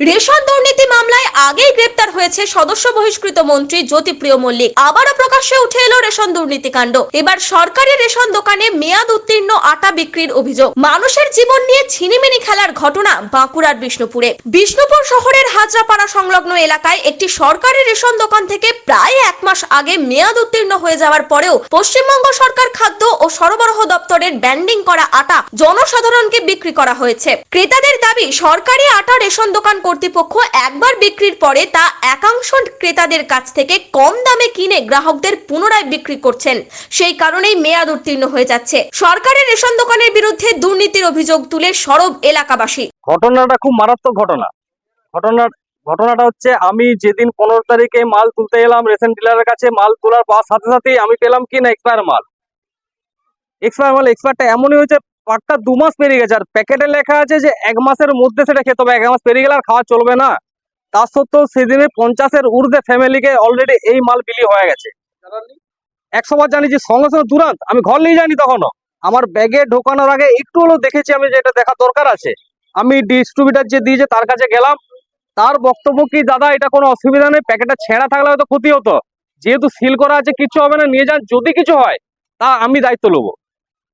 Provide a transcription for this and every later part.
Ration দুর্নীতি মামলায় আগেই গ্রেপ্তার হয়েছে সদস্য বহিষ্কৃত মন্ত্রী জ্যোতিপ্রিয় মল্লিক। আবারও প্রকাশ্যে উঠে এলো রেশন দুর্নীতি কাণ্ড। এবার সরকারি রেশন দোকানে মেয়াদ উত্তীর্ণ আটা বিক্রির অভিযোগ। মানুষের জীবন নিয়ে ছিনিমিনি খেলার ঘটনা বাঁকুড়ার বিষ্ণুপুরে। বিষ্ণুপুর শহরের হাজরাপাড়া সংলগ্ন এলাকায় একটি সরকারি রেশন দোকান থেকে প্রায় এক মাস আগে মেয়াদ উত্তীর্ণ হয়ে যাওয়ার পরেও পশ্চিমবঙ্গ সরকার খাদ্য ও সরবরাহ দপ্তরের ব্যান্ডিং করা আটা জনসাধারণকে বিক্রি করা হয়েছে। ক্রেতাদের দাবি, সরকারি আটা রেশন দোকান কর্তৃপক্ষ একবার বিক্রির পরে তা একাংশ ক্রেতাদের কাছ থেকে কম দামে কিনে গ্রাহকদের পুনরায় বিক্রি করছেন। সেই কারণেই মেয়াদ উত্তীর্ণ হয়ে যাচ্ছে। সরকারের রেশন দোকানের বিরুদ্ধে দুর্নীতির অভিযোগ তুলে সরব এলাকাবাসী। ঘটনাটা খুব মারাত্মক ঘটনা। ঘটনার ঘটনাটা হচ্ছে আমি যেদিন পনেরো তারিখে মাল তুলতে এলাম, রেশন ডিলারের কাছে, মাল তোলার পাওয়ার সাথে সাথেই আমি পেলাম কি না এক্সপায়ার মাল? এক্সপায়ার মাল এক্সপায়ারটা এমনই হয়েছে পাক্কা দু মাস পেরিয়ে গেছে। আর প্যাকেটে লেখা আছে যে এক মাসের মধ্যে সেটা খেতে হবে। এক মাস পেরিয়ে গেলে আর খাওয়া চলবে না। তা সত্ত্বেও সেদিনে পঞ্চাশের ঊর্ধ্বে ফ্যামিলিকে অলরেডি এই মাল বিলি হয়ে গেছে। একশো বার জানি যে সঙ্গে সঙ্গে তুরান্ত আমি ঘর নিয়ে যাইনি তখনও। আমার ব্যাগে ঢোকানোর আগে একটু হলেও দেখেছি আমি যে এটা দেখা দরকার আছে। আমি ডিস্ট্রিবিউটার যে দিয়েছে তার কাছে গেলাম। তার বক্তব্য কি, দাদা, এটা কোনো অসুবিধা নেই। প্যাকেটটা ছেঁড়া থাকলে হয়তো ক্ষতি হতো। যেহেতু সিল করা আছে, কিছু হবে না, নিয়ে যান। যদি কিছু হয়, তা আমি দায়িত্ব নেব।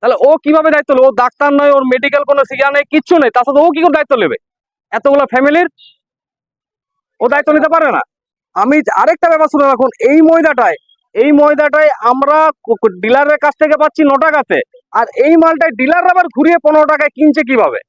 তাহলে ও কীভাবে দায়িত্ব নেবে? ও ডাক্তার নয়, ওর মেডিকেল কোনো শিক্ষা নেই, কিচ্ছু নেই। তার সাথে ও কি করে দায়িত্ব নেবে? এতগুলো ফ্যামিলির ও দায়িত্ব নিতে পারে না। আমি আরেকটা ব্যাপার শুনে রাখুন, এই ময়দাটায় এই ময়দাটায় আমরা ডিলারের কাছ থেকে পাচ্ছি ন টাকাতে, আর এই মালটায় ডিলার আবার ঘুরিয়ে পনেরো টাকায় কিনছে কীভাবে?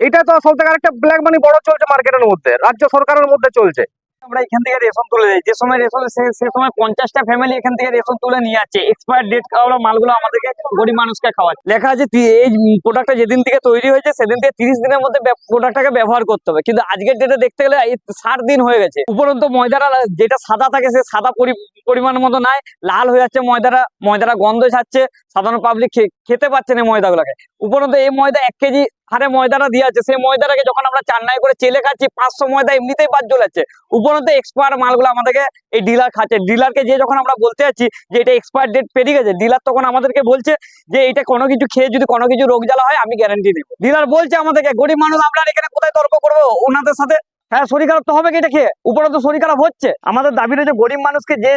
এটা তো সব থেকে আরেকটা ব্ল্যাক মানি বড় চলছে মার্কেটের মধ্যে, রাজ্য সরকারের মধ্যে চলছে। আমরা এখান থেকে রেশন তুলে দিই। যে সময় রেশন, সে সময় পঞ্চাশটা ফ্যামিলি এখান থেকে রেশন তুলে নিয়ে যাচ্ছে এক্সপায়ার ডেট খাওয়া মালগুলো আমাদেরকে গরিব মানুষকে খাওয়াচ্ছে। লেখা আছে এই প্রোডাক্টটা যেদিন থেকে তৈরি হয়েছে, সেদিন থেকে তিরিশ দিনের মধ্যে প্রোডাক্টটাকে ব্যবহার করতে হবে। কিন্তু আজকের ডেটে দেখতে গেলে ষাট দিন হয়ে গেছে। উপরন্ত ময়দাটা যেটা সাদা থাকে, সে সাদা পরি- পরিমাণ মতো নাই। লাল হয়ে যাচ্ছে ময়দাটা ময়দাটা গন্ধ ছাড়ছে। সাধারণ পাবলিক খেতে পাচ্ছে না ময়দাগুলোকে। উপরন্ত এই ময়দা এক কেজি হারে ময়দাটা দিয়ে আছে। সেই ময়দাটাকে যখন আমরা চান্নাই করে চেলে খাচ্ছি, পাঁচশো ময়দা এমনিতেই বাদ চলেছে উপরন্ত এক্সপায়ার মালগুলো আমাদেরকে এই ডিলার খাচ্ছে। ডিলারকে যে যখন আমরা বলতে যাচ্ছি যে এটা এক্সপায়ার ডেট পেরিয়ে গেছে ডিলার তখন আমাদেরকে বলছে যে এটা কোনো কিছু খেয়ে যদি কোনো কিছু রোগ জ্বালা হয়, আমি গ্যারান্টি দেবো। ডিলার বলছে আমাদেরকে, গরিব মানুষ, আমরা এখানে কোথায় তর্ক করব? ওনাদের সাথে হ্যাঁ শরীর খারাপ তো হবে কি এটা খেয়ে? উপরন্ত শরীর খারাপ হচ্ছে। আমাদের দাবি রয়েছে গরিব মানুষকে যে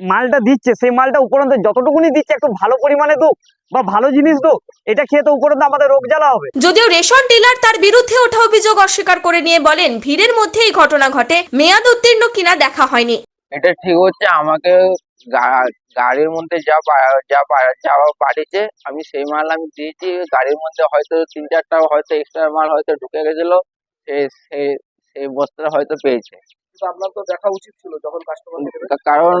মালটা দিচ্ছে সেই মালটা উপরন্ত যতটুকুনি দিচ্ছে একটু ভালো পরিমাণে দুক বা ভালো জিনিস দুক এটা খেয়ে তো উপরন্ত আমাদের রোগ জ্বালা হবে। যদিও রেশন ডিলার তার বিরুদ্ধে ওঠা অভিযোগ অস্বীকার করে নিয়ে বলেন ভিড়ের মধ্যে এই ঘটনা ঘটে মেয়াদ উত্তীর্ণ কিনা দেখা হয়নি। এটা ঠিক হচ্ছে আমাকে গা- গাড়ির মধ্যে যা যা যাওয়া আমি সেই মাল আমি দিয়েছি গাড়ির মধ্যে হয়তো তিন চারটা হয়তো এক্সট্রা মাল হয়তো ঢুকে গেছিল সে সেই সেই বস্তাটা হয়তো পেয়েছে। কিন্তু আপনার তো দেখা উচিত ছিল যখন কাস্টমার কারণ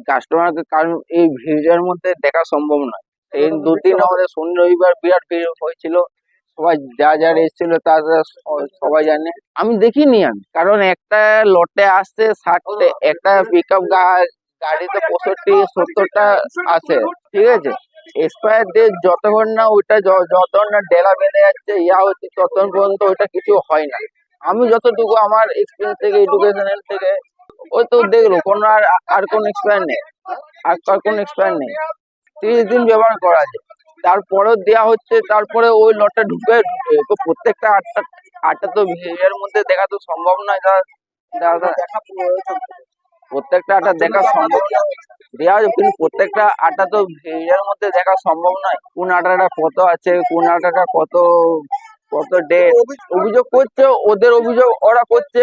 কাস্টমারকে কারণ এই ভিড়ের মধ্যে দেখা সম্ভব নয়। এই দুদিন আমাদের শনি রবিবার বিরাট ভিড় হয়েছিল। সবাই যা যা এসেছিল তারা স- সবাই জানে। আমি দেখিনি আমি। কারণ একটা লটে আসছে ষাটটা একটা পিক আপ গাড়িতে পঁয়ষট্টি সত্তরটা আছে। ঠিক আছে? এক্সপায়ার ডেট যতক্ষণ না ওইটা যতক্ষণ না ডেলা বেঁধে যাচ্ছে ইয়া হচ্ছে ততক্ষণ পর্যন্ত ওইটা কিছু হয় না। আমি যতটুকু আমার এক্সপিরিয়েন্স থেকে এডুকেশনাল থেকে ওই তো দেখল কোনো আর আর কোনো এক্সপায়ার নেই। আর আর কোনো এক্সপায়ার নেই। তিরিশ দিন ব্যবহার করা যায়। তারপরেও দেওয়া হচ্ছে, তারপরে ওই লটটা ঢুকে তো প্রত্যেকটা আটটা আটটা তো ভিড়ের মধ্যে দেখা তো সম্ভব নয়, দাদা প্রত্যেকটা আটা দেখা সম্ভব না দেওয়া কিন্তু প্রত্যেকটা আটা তো ভিড়ের মধ্যে দেখা সম্ভব নয়। কোন আটাটা কত আছে, কোন আটাটা কত কত ডেট অভিযোগ করছে, ওদের অভিযোগ ওরা করছে।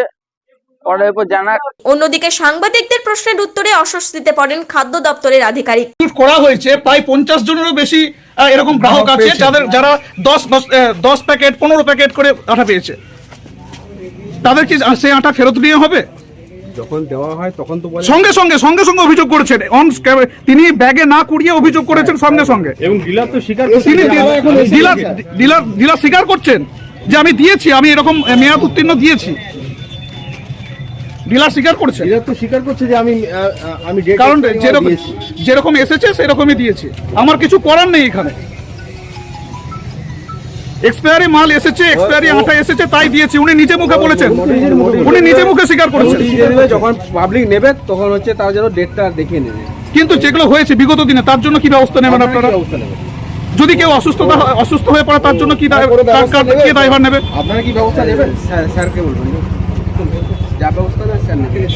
অন্যদিকে সাংবাদিকদের প্রশ্নের উত্তরে অস্বস্তিতে পড়েন খাদ্য দপ্তরের আধিকারিক। করা হয়েছে প্রায় পঞ্চাশ জনেরও বেশি এরকম গ্রাহক আছে যাদের যারা দশ দশ প্যাকেট পনেরো প্যাকেট করে আটা পেয়েছে। তাদের কি সেই আটা ফেরত নিয়ে হবে? যখন দেওয়া হয় তখন তো সঙ্গে সঙ্গে সঙ্গে সঙ্গে অভিযোগ করেছেন। অন তিনি ব্যাগে না কুড়িয়ে অভিযোগ করেছেন সঙ্গে সঙ্গে। এবং ডিলার তো স্বীকার তিনি ডিলার ডিলার ডিলার স্বীকার করছেন যে আমি দিয়েছি আমি এরকম মেয়াদ উত্তীর্ণ দিয়েছি। ডিলার স্বীকার করছেন ডিলার তো স্বীকার করছে যে আমি আমি কারণ যেরকম যেরকম এসেছে সেরকমই দিয়েছি আমার কিছু করার নেই এখানে এক্সপায়ারি মাল এসেছে এক্সপায়ারি আটা এসেছে তাই দিয়েছি উনি নিজে মুখে বলেছেন উনি নিজে মুখে স্বীকার করেছেন নোটিশ দিয়ে দেবে, যখন পাবলিক নেবে তখন হচ্ছে তার যেন ডেটটা দেখিয়ে নেবে কিন্তু যেগুলো হয়েছে বিগত দিনে তার জন্য কি ব্যবস্থা নেবেন আপনারা যদি কেউ অসুস্থতা হয়- অসুস্থ হয়ে পড়ে তার জন্য কি দায়- নেবে? কে দায়ভার নেবে আপনারা কি ব্যবস্থা নেবেন স্যারকে বলবেন যা ব্যবস্থা নেন স্যার নেবেন।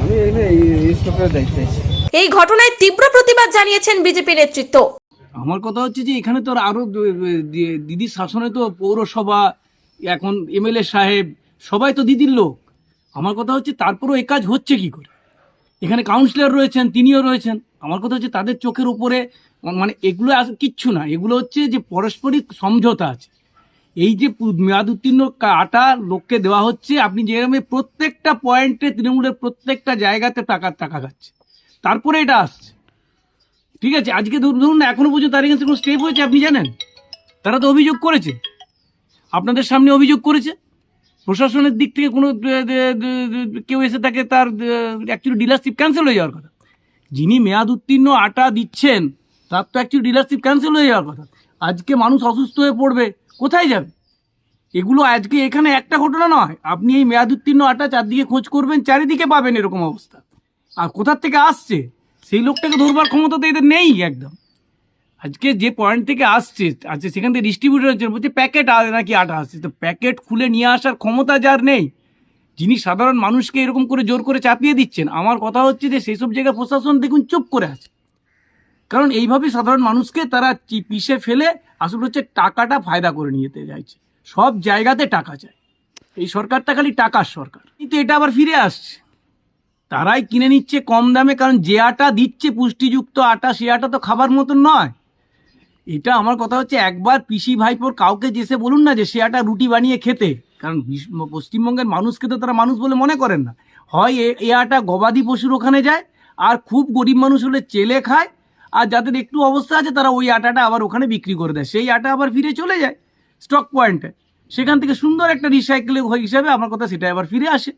আমি এখানে এই রেজিস্টারের দায়িত্বে আছি। এই ঘটনায় তীব্র প্রতিবাদ জানিয়েছেন বিজেপি নেতৃত্ব। আমার কথা হচ্ছে যে এখানে তো আরও দিদির শাসনে তো পৌরসভা এখন এমএলএ সাহেব সবাই তো দিদির লোক। আমার কথা হচ্ছে তারপরও এ কাজ হচ্ছে কি করে? এখানে কাউন্সিলর রয়েছেন তিনিও রয়েছেন। আমার কথা হচ্ছে তাদের চোখের উপরে মানে এগুলো কিচ্ছু না। এগুলো হচ্ছে যে পারস্পরিক সমঝোতা আছে। এই যে মেয়াদ উত্তীর্ণ আটা লোককে দেওয়া হচ্ছে, আপনি যেরকম প্রত্যেকটা পয়েন্টে তৃণমূলের প্রত্যেকটা জায়গাতে টাকার টাকা খাচ্ছে। তারপরে এটা আসছে। ঠিক আছে, আজকে ধরুন এখনও পর্যন্ত তার এগেন্সে কোনো স্টেপ হয়েছে, আপনি জানেন? তারা তো অভিযোগ করেছে। আপনাদের সামনে অভিযোগ করেছে। প্রশাসনের দিক থেকে কোনো কেউ এসে তাকে তার অ্যাকচুয়ালি ডিলারশিপ ক্যান্সেল হয়ে যাওয়ার কথা। যিনি মেয়াদ উত্তীর্ণ আটা দিচ্ছেন, তার তো অ্যাকচুয়ালি ডিলারশিপ ক্যান্সেল হয়ে যাওয়ার কথা। আজকে মানুষ অসুস্থ হয়ে পড়বে, কোথায় যাবে? এগুলো আজকে এখানে একটা ঘটনা নয়। আপনি এই মেয়াদ উত্তীর্ণ আটা চারদিকে খোঁজ করবেন, চারিদিকে পাবেন এরকম অবস্থা। আর কোথার থেকে আসছে? সেই লোকটাকে ধরবার ক্ষমতা তো এদের নেই একদম। আজকে যে পয়েন্ট থেকে আসছে আচ্ছা সেখান থেকে ডিস্ট্রিবিউটর হচ্ছে বলছে, প্যাকেট নাকি আটা আসছে? তো প্যাকেট খুলে নিয়ে আসার ক্ষমতা যার নেই, যিনি সাধারণ মানুষকে এরকম করে জোর করে চাপিয়ে দিচ্ছেন, আমার কথা হচ্ছে যে সেই সব জায়গায় প্রশাসন দেখুন, চুপ করে আছে। কারণ এইভাবে সাধারণ মানুষকে তারা পিষে ফেলে আসলে হচ্ছে টাকাটা ফায়দা করে নিয়ে যেতে চাইছে। সব জায়গাতে টাকা চায় এই সরকারটা খালি টাকার সরকার। কিন্তু এটা আবার ফিরে আসছে। তারাই কিনে নিচ্ছে কম দামে, কারণ যে আটা দিচ্ছে পুষ্টিযুক্ত আটা, সে আটা তো খাবার মতন নয়। এটা আমার কথা হচ্ছে একবার পিসি ভাইপোর কাউকে যেসে বলুন না যে সে আটা রুটি বানিয়ে খেতে, কারণ পশ্চিমবঙ্গের মানুষকে তো তারা মানুষ বলে মনে করেন না। হয় এ আটা গবাদি পশুর ওখানে যায়, আর খুব গরিব মানুষ হলে চেলে খায় আর যাদের একটু অবস্থা আছে তারা ওই আটাটা আবার ওখানে বিক্রি করে দেয়। সেই আটা আবার ফিরে চলে যায় স্টক পয়েন্টে সেখান থেকে সুন্দর একটা রিসাইকেল হিসাবে আমার কথা সেটা আবার ফিরে আসে।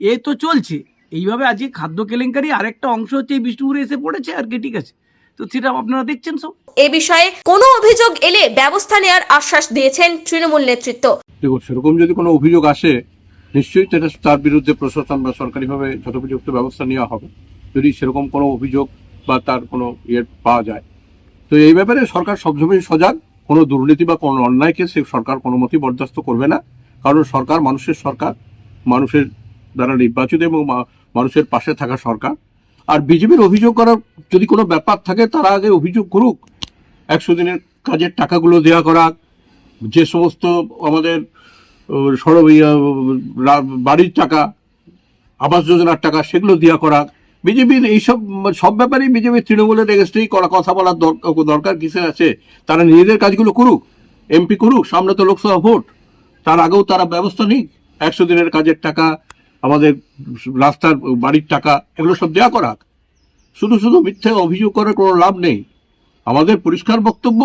এ তো চলছে। এইভাবে আজকে খাদ্য কেলেঙ্কারি আরেকটা অংশ হচ্ছে এই বিষ্ণুপুরে এসে পড়েছে আর কি ঠিক আছে? তো সেটা আপনারা দেখছেন সব। এ বিষয়ে কোনো অভিযোগ এলে ব্যবস্থা নেওয়ার আশ্বাস দিয়েছেন তৃণমূল নেতৃত্ব। দেখুন সেরকম যদি কোনো অভিযোগ আসে নিশ্চয়ই সেটা তার বিরুদ্ধে প্রশাসন বা সরকারিভাবে যথোপযুক্ত ব্যবস্থা নেওয়া হবে। যদি সেরকম কোনো অভিযোগ বা তার কোনো ইয়ে পাওয়া যায়। তো এই ব্যাপারে সরকার সবসময় সজাগ। কোনো দুর্নীতি বা কোনো অন্যায়কে সে সরকার কোনো মতেই বরদাস্ত করবে না। কারণ সরকার মানুষের সরকার, মানুষের দ্বারা নির্বাচিত এবং মানুষের পাশে থাকা সরকার। আর বিজেপির অভিযোগ করার যদি কোনো ব্যাপার থাকে, তারা আগে অভিযোগ করুক। একশো দিনের কাজের টাকাগুলো দেওয়া করা, যে সমস্ত আমাদের সড়ক বাড়ির টাকা, আবাস যোজনার টাকা, সেগুলো দেওয়া করা বিজেপির এইসব, সব ব্যাপারেই বিজেপি তৃণমূলের এগেস্টেই করা কথা বলার দরকার দরকার কিসের আছে? তারা নিজেদের কাজগুলো করুক এমপি করুক, সামনে তো লোকসভা ভোট। তার আগেও তারা ব্যবস্থা নিক। একশো দিনের কাজের টাকা, আমাদের রাস্তার বাড়ির টাকা, এগুলো সব দেওয়া করাক শুধু শুধু মিথ্যে অভিযোগ করার কোনো লাভ নেই। আমাদের পরিষ্কার বক্তব্য,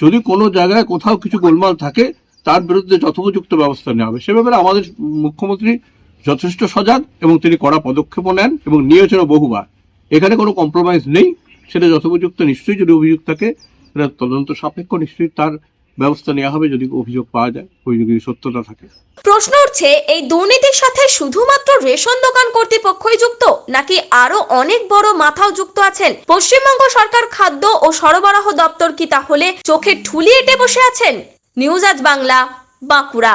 যদি কোনো জায়গায় কোথাও কিছু গোলমাল থাকে, তার বিরুদ্ধে যথোপযুক্ত ব্যবস্থা নেওয়া হবে। সে ব্যাপারে আমাদের মুখ্যমন্ত্রী যথেষ্ট সজাগ এবং তিনি কড়া পদক্ষেপও নেন এবং নিয়েছেনও বহুবার। এখানে কোনো কম্প্রোমাইজ নেই। সেটা যথোপযুক্ত নিশ্চয়ই যদি অভিযোগ থাকে তদন্ত সাপেক্ষ নিশ্চয়ই তার ব্যবস্থা নেওয়া হবে যদি অভিযোগ পাওয়া যায়, অভিযোগের সত্যতা থাকে। প্রশ্ন উঠছে, এই দুর্নীতির সাথে শুধুমাত্র রেশন দোকান কর্তৃপক্ষই যুক্ত, নাকি আরও অনেক বড় মাথাও যুক্ত আছেন? পশ্চিমবঙ্গ সরকার খাদ্য ও সরবরাহ দপ্তর কি তাহলে চোখে ঠুলি এঁটে বসে আছেন? নিউজ আজ বাংলা, বাঁকুড়া।